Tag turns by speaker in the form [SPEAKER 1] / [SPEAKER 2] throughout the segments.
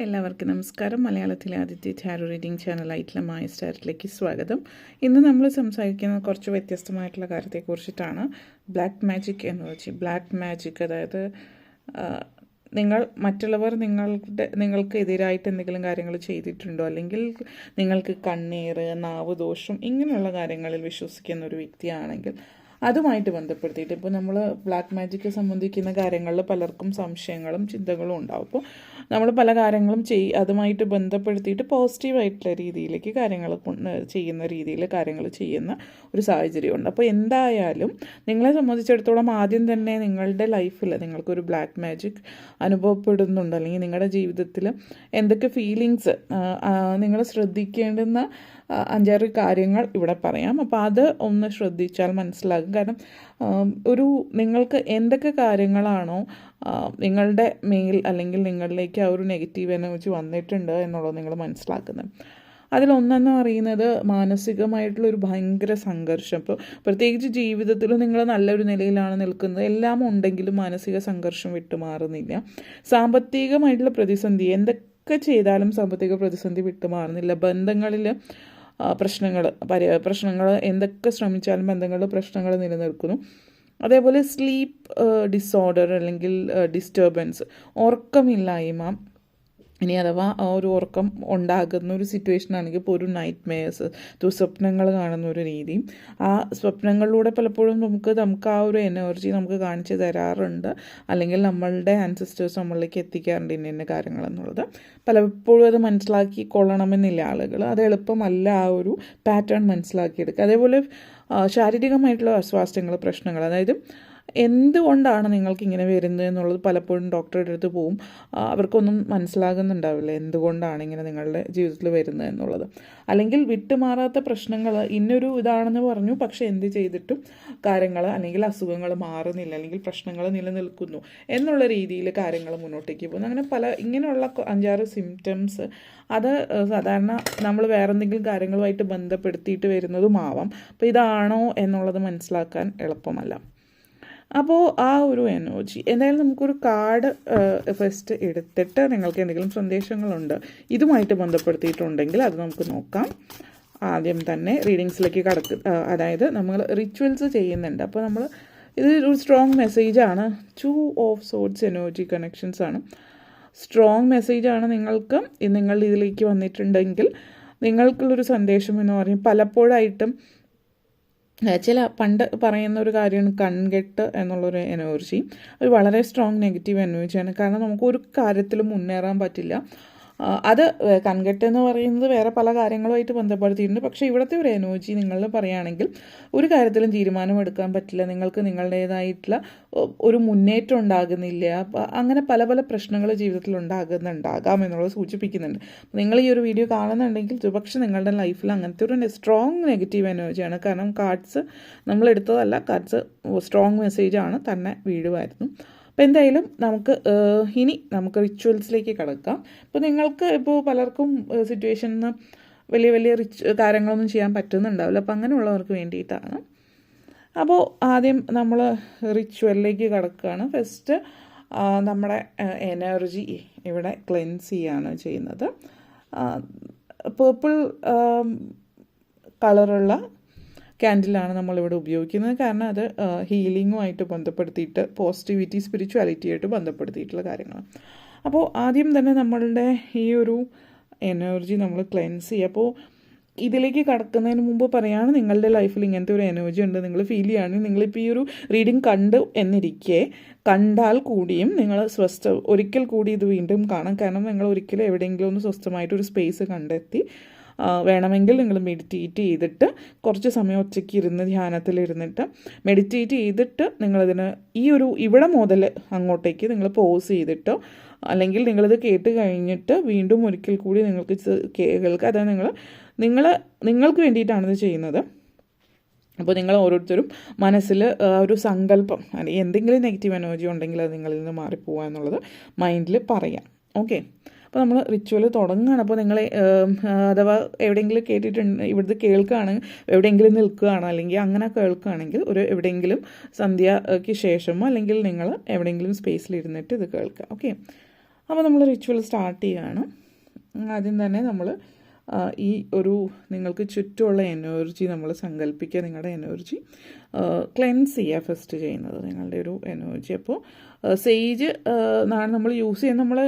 [SPEAKER 1] എല്ലാവർക്കും നമസ്കാരം. മലയാളത്തിലെ ആദ്യത്തെ ടാരോ റീഡിംഗ് ചാനലായിട്ടുള്ള മായ സ്റ്റാറിലേക്ക് സ്വാഗതം. ഇന്ന് നമ്മൾ സംസാരിക്കുന്നത് കുറച്ച് വ്യത്യസ്തമായിട്ടുള്ള കാര്യത്തെക്കുറിച്ചിട്ടാണ് ബ്ലാക്ക് മാജിക് എന്ന് വെച്ച് ബ്ലാക്ക് മാജിക് അതായത് നിങ്ങൾ മറ്റുള്ളവർ നിങ്ങളുടെ നിങ്ങൾക്ക് എതിരായിട്ട് എന്തെങ്കിലും കാര്യങ്ങൾ ചെയ്തിട്ടുണ്ടോ? അല്ലെങ്കിൽ നിങ്ങൾക്ക് കണ്ണീർ നാവ് ദോഷം ഇങ്ങനെയുള്ള കാര്യങ്ങളിൽ വിശ്വസിക്കുന്ന ഒരു വ്യക്തിയാണെങ്കിൽ അതുമായിട്ട് ബന്ധപ്പെടുത്തിയിട്ട് ഇപ്പോൾ നമ്മൾ ബ്ലാക്ക് മാജിക് സംബന്ധിക്കുന്ന കാര്യങ്ങളിൽ പലർക്കും സംശയങ്ങളും ചിന്തകളും ഉണ്ടാവും. അപ്പോൾ നമ്മൾ പല കാര്യങ്ങളും ചെയ് അതുമായിട്ട് ബന്ധപ്പെടുത്തിയിട്ട് പോസിറ്റീവായിട്ടുള്ള രീതിയിലേക്ക് കാര്യങ്ങൾ ചെയ്യുന്ന രീതിയിൽ കാര്യങ്ങൾ ചെയ്യുന്ന ഒരു സാഹചര്യമുണ്ട്. അപ്പോൾ എന്തായാലും നിങ്ങളെ സംബന്ധിച്ചിടത്തോളം ആദ്യം തന്നെ നിങ്ങളുടെ ലൈഫിൽ നിങ്ങൾക്കൊരു ബ്ലാക്ക് മാജിക് അനുഭവപ്പെടുന്നുണ്ട്. അല്ലെങ്കിൽ നിങ്ങളുടെ ജീവിതത്തിൽ എന്തൊക്കെ ഫീലിങ്സ് നിങ്ങൾ ശ്രദ്ധിക്കേണ്ടുന്ന അഞ്ചാറ് കാര്യങ്ങൾ ഇവിടെ പറയാം. അപ്പോൾ അത് ഒന്ന് ശ്രദ്ധിച്ചാൽ മനസ്സിലാകും. കാരണം ഒരു നിങ്ങൾക്ക് എന്തൊക്കെ കാര്യങ്ങളാണോ നിങ്ങളുടെ മെയിൽ അല്ലെങ്കിൽ നിങ്ങളിലേക്ക് ആ ഒരു നെഗറ്റീവ് എനർജി വന്നിട്ടുണ്ട് എന്നുള്ളത് നിങ്ങൾ മനസ്സിലാക്കുന്നത്. അതിലൊന്നെന്ന് പറയുന്നത് മാനസികമായിട്ടുള്ള ഒരു ഭയങ്കര സംഘർഷം. ഇപ്പോൾ പ്രത്യേകിച്ച് ജീവിതത്തിൽ നിങ്ങൾ നല്ലൊരു നിലയിലാണ് നിൽക്കുന്നത്. എല്ലാം ഉണ്ടെങ്കിലും മാനസിക സംഘർഷം വിട്ടുമാറുന്നില്ല. സാമ്പത്തികമായിട്ടുള്ള പ്രതിസന്ധി എന്തൊക്കെ ചെയ്താലും സാമ്പത്തിക പ്രതിസന്ധി വിട്ടുമാറുന്നില്ല. ബന്ധങ്ങളിൽ പ്രശ്നങ്ങൾ പരി പ്രശ്നങ്ങൾ എന്തൊക്കെ ശ്രമിച്ചാലും ബന്ധങ്ങളിൽ പ്രശ്നങ്ങൾ നിലനിൽക്കുന്നു. അതേപോലെ സ്ലീപ്പ് ഡിസോർഡർ അല്ലെങ്കിൽ ഡിസ്റ്റർബൻസ് ഉറക്കമില്ലായ്മ ഇനി അഥവാ ആ ഒരു ഉറക്കം ഉണ്ടാകുന്ന ഒരു സിറ്റുവേഷൻ ആണെങ്കിൽ ഇപ്പോൾ ഒരു നൈറ്റ് മെയർസ് ദുസ്വപ്നങ്ങൾ കാണുന്ന ഒരു രീതി. ആ സ്വപ്നങ്ങളിലൂടെ പലപ്പോഴും നമുക്ക് നമുക്ക് ആ ഒരു എനർജി നമുക്ക് കാണിച്ചു തരാറുണ്ട്. അല്ലെങ്കിൽ നമ്മളുടെ ആൻസിസ്റ്റേഴ്സ് നമ്മളിലേക്ക് എത്തിക്കാറുണ്ട് ഇന്ന ഇന്ന കാര്യങ്ങൾ എന്നുള്ളത്. പലപ്പോഴും അത് മനസ്സിലാക്കി കൊള്ളണമെന്നില്ല ആളുകൾ അത് എളുപ്പമല്ല ആ ഒരു പാറ്റേൺ മനസ്സിലാക്കിയെടുക്കുക. അതേപോലെ ശാരീരികമായിട്ടുള്ള അസ്വാസ്ഥ്യങ്ങൾ പ്രശ്നങ്ങൾ അതായത് എന്തുകൊണ്ടാണ് നിങ്ങൾക്ക് ഇങ്ങനെ വരുന്നത് എന്നുള്ളത് പലപ്പോഴും ഡോക്ടറുടെ അടുത്ത് പോവും. അവർക്കൊന്നും മനസ്സിലാകുന്നുണ്ടാവില്ല എന്തുകൊണ്ടാണ് ഇങ്ങനെ നിങ്ങളുടെ ജീവിതത്തിൽ വരുന്നത് എന്നുള്ളത്. അല്ലെങ്കിൽ വിട്ടുമാറാത്ത പ്രശ്നങ്ങൾ ഇന്നൊരു ഇതാണെന്ന് പറഞ്ഞു പക്ഷെ എന്ത് ചെയ്തിട്ടും കാര്യങ്ങൾ അല്ലെങ്കിൽ അസുഖങ്ങൾ മാറുന്നില്ല അല്ലെങ്കിൽ പ്രശ്നങ്ങൾ നിലനിൽക്കുന്നു എന്നുള്ള രീതിയിൽ കാര്യങ്ങൾ മുന്നോട്ടേക്ക് പോകുന്നു. അങ്ങനെ പല ഇങ്ങനെയുള്ള അഞ്ചാറ് സിംറ്റംസ് അത് സാധാരണ നമ്മൾ വേറെ എന്തെങ്കിലും കാര്യങ്ങളുമായിട്ട് ബന്ധപ്പെടുത്തിയിട്ട് വരുന്നതുമാവാം. അപ്പോൾ ഇതാണോ എന്നുള്ളത് മനസ്സിലാക്കാൻ എളുപ്പമല്ല. അപ്പോൾ ആ ഒരു എനർജി എന്തായാലും നമുക്കൊരു കാർഡ് ഫസ്റ്റ് എടുത്തിട്ട് നിങ്ങൾക്ക് എന്തെങ്കിലും സന്ദേശങ്ങളുണ്ട് ഇതുമായിട്ട് ബന്ധപ്പെടുത്തിയിട്ടുണ്ടെങ്കിൽ അത് നമുക്ക് നോക്കാം. ആദ്യം തന്നെ റീഡിങ്സിലേക്ക് കടക്ക് അതായത് നമ്മൾ റിച്വൽസ് ചെയ്യുന്നുണ്ട്. അപ്പോൾ നമ്മൾ ഇത് ഒരു സ്ട്രോങ് മെസ്സേജാണ് two of swords energy connections ആണ്. സ്ട്രോങ് മെസ്സേജാണ് നിങ്ങൾക്ക് നിങ്ങളുടെ ഇതിലേക്ക് വന്നിട്ടുണ്ടെങ്കിൽ നിങ്ങൾക്കുള്ളൊരു സന്ദേശം എന്ന് പറയും പലപ്പോഴായിട്ടും ചില പണ്ട് പറയുന്ന ഒരു കാര്യമാണ് കൺകെട്ട് എന്നുള്ളൊരു എനർജി അത് വളരെ സ്ട്രോങ് നെഗറ്റീവ് എനർജിയാണ് കാരണം നമുക്ക് ഒരു കാര്യത്തിലും മുന്നേറാൻ പറ്റില്ല. അത് കൺകെട്ട് എന്ന് പറയുന്നത് വേറെ പല കാര്യങ്ങളുമായിട്ട് ബന്ധപ്പെടുത്തിയിട്ടുണ്ട്. പക്ഷേ ഇവിടുത്തെ ഒരു എനർജി നിങ്ങൾ പറയുകയാണെങ്കിൽ ഒരു കാര്യത്തിലും തീരുമാനമെടുക്കാൻ പറ്റില്ല. നിങ്ങൾക്ക് നിങ്ങളുടേതായിട്ടുള്ള ഒരു മുന്നേറ്റം ഉണ്ടാകുന്നില്ല. അങ്ങനെ പല പല പ്രശ്നങ്ങൾ ജീവിതത്തിൽ ഉണ്ടാകുന്നുണ്ടാകാം എന്നുള്ളത് സൂചിപ്പിക്കുന്നുണ്ട്. നിങ്ങൾ ഈ ഒരു വീഡിയോ കാണുന്നുണ്ടെങ്കിൽ പക്ഷേ നിങ്ങളുടെ ലൈഫിൽ അങ്ങനത്തെ ഒരു സ്ട്രോങ് നെഗറ്റീവ് എനർജിയാണ് കാരണം കാർഡ്സ് നമ്മൾ എടുത്തതല്ല കാർഡ്സ് സ്ട്രോങ് മെസ്സേജാണ് തന്നെ വീഴുമായിരുന്നു. അപ്പോൾ എന്തായാലും നമുക്ക് ഇനി നമുക്ക് റിച്വൽസിലേക്ക് കടക്കാം. അപ്പോൾ നിങ്ങൾക്ക് ഇപ്പോൾ പലർക്കും സിറ്റുവേഷനിൽ വലിയ വലിയ റിച്ച് കാര്യങ്ങളൊന്നും ചെയ്യാൻ പറ്റുന്നുണ്ടാവില്ല. അപ്പോൾ അങ്ങനെയുള്ളവർക്ക് വേണ്ടിയിട്ടാണ്. അപ്പോൾ ആദ്യം നമ്മൾ റിച്വലിലേക്ക് കടക്കുകയാണ് ഫസ്റ്റ് നമ്മുടെ എനർജി ഇവിടെ ക്ലെൻസ് ചെയ്യാണ് ചെയ്യുന്നത്. പേർപ്പിൾ കളറുള്ള ക്യാൻഡിലാണ് നമ്മളിവിടെ ഉപയോഗിക്കുന്നത്. കാരണം അത് ഹീലിങ്ങുമായിട്ട് ബന്ധപ്പെടുത്തിയിട്ട് പോസിറ്റിവിറ്റി സ്പിരിച്വാലിറ്റി ആയിട്ട് ബന്ധപ്പെടുത്തിയിട്ടുള്ള കാര്യങ്ങളാണ്. അപ്പോൾ ആദ്യം തന്നെ നമ്മളുടെ ഈ ഒരു എനർജി നമ്മൾ ക്ലെൻസ് ചെയ്യുക. അപ്പോൾ ഇതിലേക്ക് കടക്കുന്നതിന് മുമ്പ് പറയാണ് നിങ്ങളുടെ ലൈഫിൽ ഇങ്ങനത്തെ ഒരു എനർജി ഉണ്ട് നിങ്ങൾ ഫീൽ ചെയ്യുകയാണെങ്കിൽ നിങ്ങളിപ്പോൾ ഈ ഒരു റീഡിങ് കണ്ടു എന്നിരിക്കെ കണ്ടാൽ കൂടിയും നിങ്ങൾ സ്വസ്ഥ ഒരിക്കൽ കൂടി ഇത് വീണ്ടും കാണാം. കാരണം നിങ്ങൾ ഒരിക്കലും എവിടെയെങ്കിലും ഒന്ന് സ്വസ്ഥമായിട്ട് ഒരു സ്പേസ് കണ്ടെത്തി വേണമെങ്കിൽ നിങ്ങൾ മെഡിറ്റേറ്റ് ചെയ്തിട്ട് കുറച്ച് സമയം ഒറ്റയ്ക്ക് ഇരുന്ന് ധ്യാനത്തിലിരുന്നിട്ട് മെഡിറ്റേറ്റ് ചെയ്തിട്ട് നിങ്ങളിതിന് ഈ ഒരു ഇവിടെ മുതൽ അങ്ങോട്ടേക്ക് നിങ്ങൾ പോസ് ചെയ്തിട്ടോ അല്ലെങ്കിൽ നിങ്ങളിത് കേട്ട് കഴിഞ്ഞിട്ട് വീണ്ടും ഒരിക്കൽ കൂടി നിങ്ങൾക്ക് കേൾക്കുക അതായത് നിങ്ങൾ നിങ്ങൾ നിങ്ങൾക്ക് വേണ്ടിയിട്ടാണ് ഇത് ചെയ്യുന്നത്. അപ്പോൾ നിങ്ങൾ ഓരോരുത്തരും മനസ്സിൽ ഒരു സങ്കല്പം അല്ലെങ്കിൽ എന്തെങ്കിലും നെഗറ്റീവ് എനർജി ഉണ്ടെങ്കിൽ അത് നിങ്ങളിൽ നിന്ന് മാറിപ്പോവുക എന്നുള്ളത് മൈൻഡിൽ പറയാം. ഓക്കെ അപ്പോൾ നമ്മൾ റിച്വൽ തുടങ്ങുകയാണ്. അപ്പോൾ നിങ്ങൾ അഥവാ എവിടെയെങ്കിലും കേട്ടിട്ടുണ്ട് ഇവിടുത്തെ കേൾക്കുകയാണെങ്കിൽ എവിടെയെങ്കിലും നിൽക്കുകയാണ് അല്ലെങ്കിൽ അങ്ങനെ കേൾക്കുകയാണെങ്കിൽ ഒരു എവിടെയെങ്കിലും സന്ധ്യയ്ക്ക് ശേഷമോ അല്ലെങ്കിൽ നിങ്ങൾ എവിടെയെങ്കിലും സ്പേസിൽ ഇരുന്നിട്ട് ഇത് കേൾക്കുക. ഓക്കെ അപ്പോൾ നമ്മൾ റിച്വൽ സ്റ്റാർട്ട് ചെയ്യുകയാണ്. ആദ്യം തന്നെ നമ്മൾ ഈ ഒരു നിങ്ങൾക്ക് ചുറ്റുമുള്ള എനർജി നമ്മൾ സങ്കല്പിക്കുക നിങ്ങളുടെ എനർജി ക്ലെൻസ് ചെയ്യുക ഫസ്റ്റ് ചെയ്യുന്നത് നിങ്ങളുടെ ഒരു എനർജി അപ്പോൾ സെയ്ജ് ആണ് നമ്മൾ യൂസ് ചെയ്യുന്നത് നമ്മൾ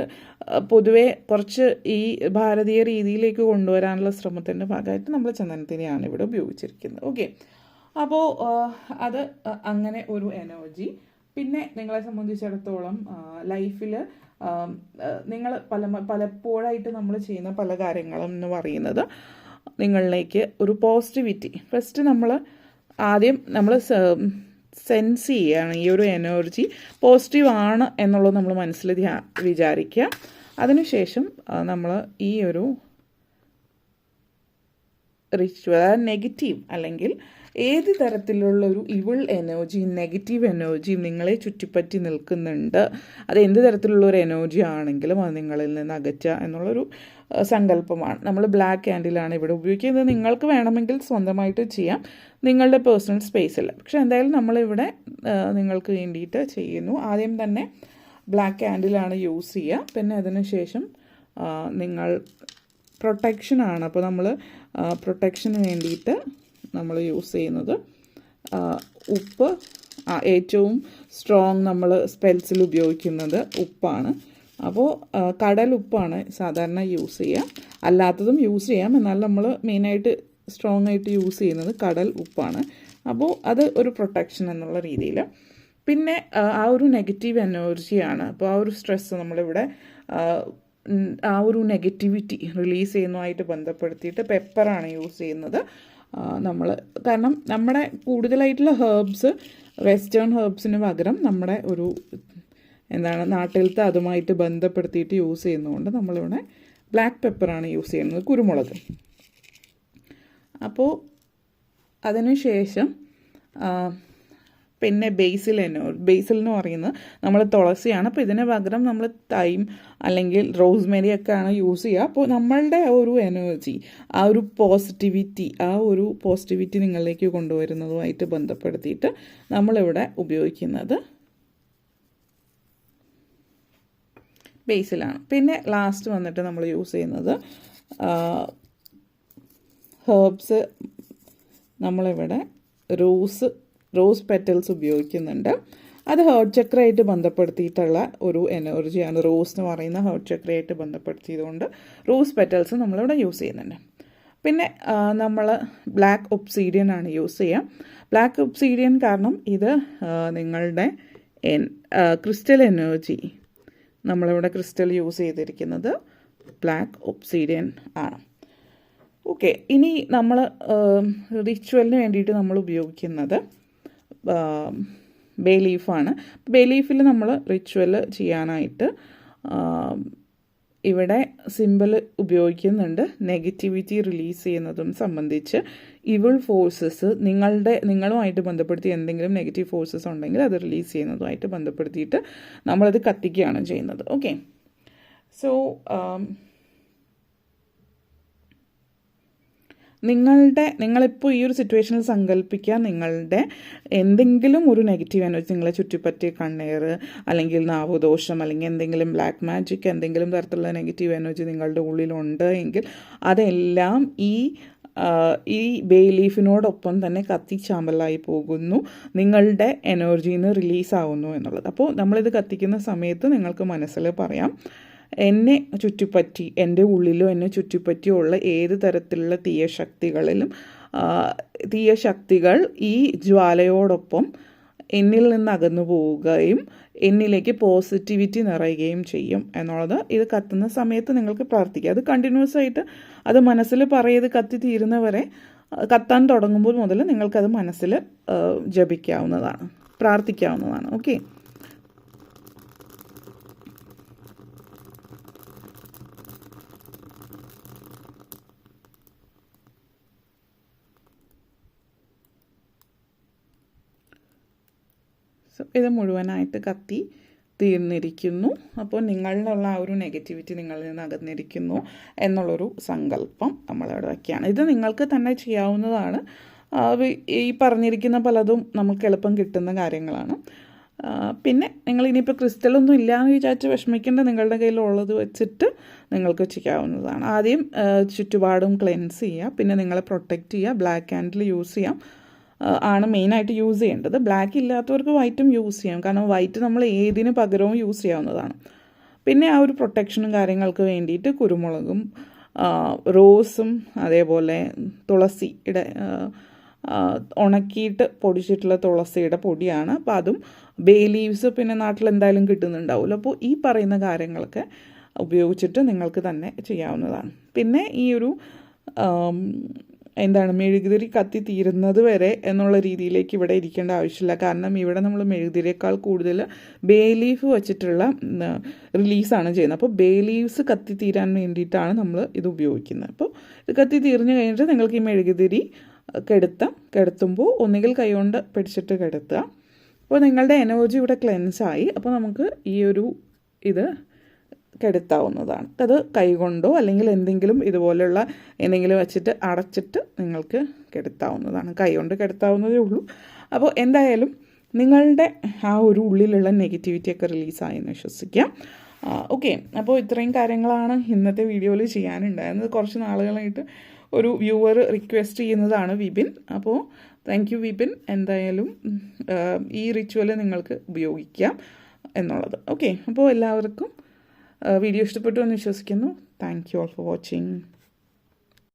[SPEAKER 1] പൊതുവേ കുറച്ച് ഈ ഭാരതീയ രീതിയിലേക്ക് കൊണ്ടുവരാനുള്ള ശ്രമത്തിന്റെ ഭാഗമായിട്ട് നമ്മൾ ചന്ദനത്തിനെയാണ് ഇവിടെ ഉപയോഗിച്ചിരിക്കുന്നത്. ഓക്കെ അപ്പോൾ അത് അങ്ങനെ ഒരു എനർജി പിന്നെ നിങ്ങളെ സംബന്ധിച്ചിടത്തോളം ലൈഫിൽ നിങ്ങൾ പല പലപ്പോഴായിട്ട് നമ്മൾ ചെയ്യുന്ന പല കാര്യങ്ങളും എന്ന് പറയുന്നത് നിങ്ങളിലേക്ക് ഒരു പോസിറ്റിവിറ്റി ഫസ്റ്റ് നമ്മൾ ആദ്യം നമ്മൾ സെൻസ് ചെയ്യുകയാണ്. ഈ ഒരു എനർജി പോസിറ്റീവ് ആണ് എന്നുള്ളത് നമ്മൾ മനസ്സിൽ ധ്യാ വിചാരിക്കുക. അതിനുശേഷം നമ്മൾ ഈ ഒരു റിച്വൽ നെഗറ്റീവ് അല്ലെങ്കിൽ ഏത് തരത്തിലുള്ള ഒരു ഇവിൾ എനർജി നെഗറ്റീവ് എനർജി നിങ്ങളെ ചുറ്റിപ്പറ്റി നിൽക്കുന്നുണ്ട്? അത് എന്ത് തരത്തിലുള്ള ഒരു എനർജി ആണെങ്കിലും അത് നിങ്ങളിൽ നിന്ന് അകറ്റുക എന്നുള്ളൊരു സങ്കല്പമാണ്. നമ്മൾ ബ്ലാക്ക് ക്യാൻഡിലാണ് ഇവിടെ ഉപയോഗിക്കുന്നത്. നിങ്ങൾക്ക് വേണമെങ്കിൽ സ്വന്തമായിട്ട് ചെയ്യാം. നിങ്ങളുടെ പേഴ്സണൽ സ്പേസിൽ പക്ഷെ എന്തായാലും നമ്മളിവിടെ നിങ്ങൾക്ക് വേണ്ടിയിട്ട് ചെയ്യുന്നു. ആദ്യം തന്നെ ബ്ലാക്ക് ക്യാൻഡിലാണ് യൂസ് ചെയ്യുക. പിന്നെ അതിനുശേഷം നിങ്ങൾ പ്രൊട്ടക്ഷനാണ് അപ്പോൾ നമ്മൾ പ്രൊട്ടക്ഷന് വേണ്ടിയിട്ട് നമ്മൾ യൂസ് ചെയ്യുന്നത്. ഉപ്പ് ഏറ്റവും സ്ട്രോങ് നമ്മൾ സ്പെൽസിൽ ഉപയോഗിക്കുന്നത് ഉപ്പാണ്. അപ്പോൾ കടൽ ഉപ്പാണ് സാധാരണ യൂസ് ചെയ്യുക അല്ലാത്തതും യൂസ് ചെയ്യാം. എന്നാൽ നമ്മൾ മെയിനായിട്ട് സ്ട്രോങ് ആയിട്ട് യൂസ് ചെയ്യുന്നത് കടൽ ഉപ്പാണ്. അപ്പോൾ അത് ഒരു പ്രൊട്ടക്ഷൻ എന്നുള്ള രീതിയിൽ. പിന്നെ ആ ഒരു നെഗറ്റീവ് എനർജിയാണ് അപ്പോൾ ആ ഒരു സ്ട്രെസ്സ് നമ്മളിവിടെ ആ ഒരു നെഗറ്റിവിറ്റി റിലീസ് ചെയ്യുന്നതുമായിട്ട് ബന്ധപ്പെടുത്തിയിട്ട് പെപ്പറാണ് യൂസ് ചെയ്യുന്നത്. നമ്മൾ കാരണം നമ്മുടെ കൂടുതലായിട്ടുള്ള ഹേർബ്സ് വെസ്റ്റേൺ ഹേർബ്സിന് പകരം നമ്മുടെ ഒരു എന്താണ് നാട്ടിലത്തെ അതുമായിട്ട് ബന്ധപ്പെടുത്തിയിട്ട് യൂസ് ചെയ്യുന്നതുകൊണ്ട് നമ്മളിവിടെ ബ്ലാക്ക് പെപ്പറാണ് യൂസ് ചെയ്യുന്നത് കുരുമുളക്. അപ്പോൾ അതിനുശേഷം പിന്നെ ബേസിൽ എന്നോ ബേസിൽ എന്ന് പറയുന്നത് നമ്മൾ തുളസിയാണ്. അപ്പോൾ ഇതിന് പകരം നമ്മൾ തൈം അല്ലെങ്കിൽ റോസ്മേരി ആണ് യൂസ് ചെയ്യുക. അപ്പോൾ നമ്മളുടെ ആ ഒരു എനർജി ആ ഒരു പോസിറ്റിവിറ്റി ആ ഒരു പോസിറ്റിവിറ്റി നിങ്ങളിലേക്ക് കൊണ്ടുവരുന്നതുമായിട്ട് ബന്ധപ്പെടുത്തിയിട്ട് നമ്മളിവിടെ ഉപയോഗിക്കുന്നത് ബേസിലാണ് പിന്നെ ലാസ്റ്റ് വന്നിട്ട് നമ്മൾ യൂസ് ചെയ്യുന്നത് ഹേർബ്സ് നമ്മളിവിടെ റോസ് റോസ് പെറ്റൽസ് ഉപയോഗിക്കുന്നുണ്ട്. അത് ഹേർട്ട് ചക്രയായിട്ട് ബന്ധപ്പെടുത്തിയിട്ടുള്ള ഒരു എനർജിയാണ് റോസ് എന്ന് പറയുന്ന ഹേർട്ട് ചക്രയായിട്ട് ബന്ധപ്പെടുത്തിയതുകൊണ്ട് റോസ് പെറ്റൽസ് നമ്മളിവിടെ യൂസ് ചെയ്യുന്നുണ്ട്. പിന്നെ നമ്മൾ ബ്ലാക്ക് ഒപ്സീഡിയൻ ആണ് യൂസ് ചെയ്യുക. ബ്ലാക്ക് ഒപ്സീഡിയൻ കാരണം ഇത് നിങ്ങളുടെ എൻ ക്രിസ്റ്റൽ എനർജി നമ്മളിവിടെ ക്രിസ്റ്റൽ യൂസ് ചെയ്തിരിക്കുന്നത് ബ്ലാക്ക് ഒപ്സീഡിയൻ ആണ്. ഓക്കെ ഇനി നമ്മൾ റിച്വലിന് വേണ്ടിയിട്ട് നമ്മൾ ഉപയോഗിക്കുന്നത് ബേ ലീഫാണ്. ബേ ലീഫിൽ നമ്മൾ റിച്വൽ ചെയ്യാനായിട്ട് ഇവിടെ സിമ്പിൾ ഉപയോഗിക്കുന്നുണ്ട്. നെഗറ്റിവിറ്റി റിലീസ് ചെയ്യുന്നതും സംബന്ധിച്ച് ഇവിൾ ഫോഴ്സസ് നിങ്ങളുടെ നിങ്ങളുമായിട്ട് ബന്ധപ്പെടുത്തി എന്തെങ്കിലും നെഗറ്റീവ് ഫോഴ്സസ് ഉണ്ടെങ്കിൽ അത് റിലീസ് ചെയ്യുന്നതുമായിട്ട് ബന്ധപ്പെടുത്തിയിട്ട് നമ്മളത് കത്തിക്കുകയാണ് ചെയ്യുന്നത്. ഓക്കെ. സോ നിങ്ങളുടെ നിങ്ങളിപ്പോൾ ഈ ഒരു സിറ്റുവേഷനിൽ സങ്കല്പിക്കുക നിങ്ങളുടെ എന്തെങ്കിലും ഒരു നെഗറ്റീവ് എനർജി നിങ്ങളെ ചുറ്റിപ്പറ്റിയ കണ്ണേർ അല്ലെങ്കിൽ നാവുദോഷം അല്ലെങ്കിൽ എന്തെങ്കിലും ബ്ലാക്ക് മാജിക് എന്തെങ്കിലും തരത്തിലുള്ള നെഗറ്റീവ് എനർജി നിങ്ങളുടെ ഉള്ളിലുണ്ട് എങ്കിൽ അതെല്ലാം ഈ ഈ ബേ ലീഫിനോടൊപ്പം തന്നെ കത്തിച്ചാമ്പലായി പോകുന്നു. നിങ്ങളുടെ എനർജിയിൽ നിന്ന് റിലീസാവുന്നു എന്നുള്ളത്. അപ്പോൾ നമ്മളിത് കത്തിക്കുന്ന സമയത്ത് നിങ്ങൾക്ക് മനസ്സിൽ പറയാം എന്നെ ചുറ്റിപ്പറ്റി എന്റെ ഉള്ളിലോ എന്നെ ചുറ്റിപ്പറ്റിയോ ഉള്ള ഏത് തരത്തിലുള്ള തീയ ശക്തികളിലും ശക്തികൾ ഈ ജ്വാലയോടൊപ്പം എന്നിൽ നിന്ന് അകന്നു പോവുകയും എന്നിലേക്ക് പോസിറ്റിവിറ്റി നിറയുകയും ചെയ്യും എന്നുള്ളത് ഇത് കത്തുന്ന സമയത്ത് നിങ്ങൾക്ക് പ്രാർത്ഥിക്കാം. അത് കണ്ടിന്യൂസ് ആയിട്ട് അത് മനസ്സിൽ പറയത് കത്തി തീരുന്നവരെ കത്താൻ തുടങ്ങുമ്പോൾ മുതൽ നിങ്ങൾക്കത് മനസ്സിൽ ജപിക്കാവുന്നതാണ് പ്രാർത്ഥിക്കാവുന്നതാണ്. ഓക്കെ ഇത് മുഴുവനായിട്ട് കത്തി തീർന്നിരിക്കുന്നു. അപ്പോൾ നിങ്ങളിലുള്ള ആ ഒരു നെഗറ്റിവിറ്റി നിങ്ങളിൽ നിന്ന് അകന്നിരിക്കുന്നു എന്നുള്ളൊരു സങ്കല്പം നമ്മളവിടെ വയ്ക്കുകയാണ്. ഇത് നിങ്ങൾക്ക് തന്നെ ചെയ്യാവുന്നതാണ്. ഈ പറഞ്ഞിരിക്കുന്ന പലതും നമുക്ക് എളുപ്പം കിട്ടുന്ന കാര്യങ്ങളാണ്. പിന്നെ നിങ്ങൾ ഇനിയിപ്പോൾ ക്രിസ്റ്റലൊന്നും ഇല്ല എന്ന് വിചാരിച്ച് വിഷമിക്കേണ്ട നിങ്ങളുടെ കയ്യിലുള്ളത് വെച്ചിട്ട് നിങ്ങൾക്ക് ചെയ്യാവുന്നതാണ്. ആദ്യം ചുറ്റുപാടും ക്ലെൻസ് ചെയ്യുക. പിന്നെ നിങ്ങളെ പ്രൊട്ടക്റ്റ് ചെയ്യുക. ബ്ലാക്ക് ഹാൻഡിൽ യൂസ് ചെയ്യാം. ആണ് മെയിനായിട്ട് യൂസ് ചെയ്യേണ്ടത്. ബ്ലാക്ക് ഇല്ലാത്തവർക്ക് വൈറ്റും യൂസ് ചെയ്യാം. കാരണം വൈറ്റ് നമ്മൾ ഏതിന് പകരവും യൂസ് ചെയ്യാവുന്നതാണ്. പിന്നെ ആ ഒരു പ്രൊട്ടക്ഷനും കാര്യങ്ങൾക്ക് വേണ്ടിയിട്ട് കുരുമുളകും റോസും അതേപോലെ തുളസിയുടെ ഉണക്കിയിട്ട് പൊടിച്ചിട്ടുള്ള തുളസിയുടെ പൊടിയാണ്. അപ്പോൾ അതും ബേ ലീവ്സ് പിന്നെ നാട്ടിൽ എന്തായാലും കിട്ടുന്നുണ്ടാവുമല്ലോ. അപ്പോൾ ഈ പറയുന്ന കാര്യങ്ങളൊക്കെ ഉപയോഗിച്ചിട്ട് നിങ്ങൾക്ക് തന്നെ ചെയ്യാവുന്നതാണ്. പിന്നെ ഈ ഒരു എന്താണ് മെഴുകുതിരി കത്തി തീരുന്നത് വരെ എന്നുള്ള രീതിയിലേക്ക് ഇവിടെ ഇരിക്കേണ്ട ആവശ്യമില്ല. കാരണം ഇവിടെ നമ്മൾ മെഴുകുതിരിയേക്കാൾ കൂടുതൽ ബേ ലീഫ് വെച്ചിട്ടുള്ള റിലീസാണ് ചെയ്യുന്നത്. അപ്പോൾ ബേ ലീവ്സ് കത്തി തീരാൻ വേണ്ടിയിട്ടാണ് നമ്മൾ ഇത് ഉപയോഗിക്കുന്നത്. അപ്പോൾ ഇത് കത്തി തീർന്നു കഴിഞ്ഞിട്ട് നിങ്ങൾക്ക് ഈ മെഴുകുതിരി കെടുത്താം. കെടുത്തുമ്പോൾ ഒന്നുകിൽ കൈകൊണ്ട് പിടിച്ചിട്ട് കെടുത്തുക അപ്പോൾ നിങ്ങളുടെ എനർജി ഇവിടെ ക്ലെൻസായി. അപ്പോൾ നമുക്ക് ഈ ഒരു ഇത് കെടുത്താവുന്നതാണ്. അത് കൈകൊണ്ടോ അല്ലെങ്കിൽ എന്തെങ്കിലും ഇതുപോലെയുള്ള എന്തെങ്കിലും വെച്ചിട്ട് അടച്ചിട്ട് നിങ്ങൾക്ക് കെടുത്താവുന്നതാണ്. കൈകൊണ്ട് കെടുത്താവുന്നതേ ഉള്ളൂ. അപ്പോൾ എന്തായാലും നിങ്ങളുടെ ആ ഒരു ഉള്ളിലുള്ള നെഗറ്റിവിറ്റിയൊക്കെ റിലീസായെന്ന് വിശ്വസിക്കാം. ഓക്കെ. അപ്പോൾ ഇത്രയും കാര്യങ്ങളാണ് ഇന്നത്തെ വീഡിയോയിൽ ചെയ്യാനുണ്ടായിരുന്നത്. കുറച്ച് നാളുകളായിട്ട് ഒരു വ്യൂവർ റിക്വസ്റ്റ് ചെയ്യുന്നതാണ് വിപിൻ. അപ്പോൾ താങ്ക് യു വിപിൻ. എന്തായാലും ഈ റിച്വൽ നിങ്ങൾക്ക് ഉപയോഗിക്കാം എന്നുള്ളത്. ഓക്കെ. അപ്പോൾ എല്ലാവർക്കും വീഡിയോ ഇഷ്ടപ്പെട്ടു എന്ന് വിശ്വസിക്കുന്നു. Thank you all for watching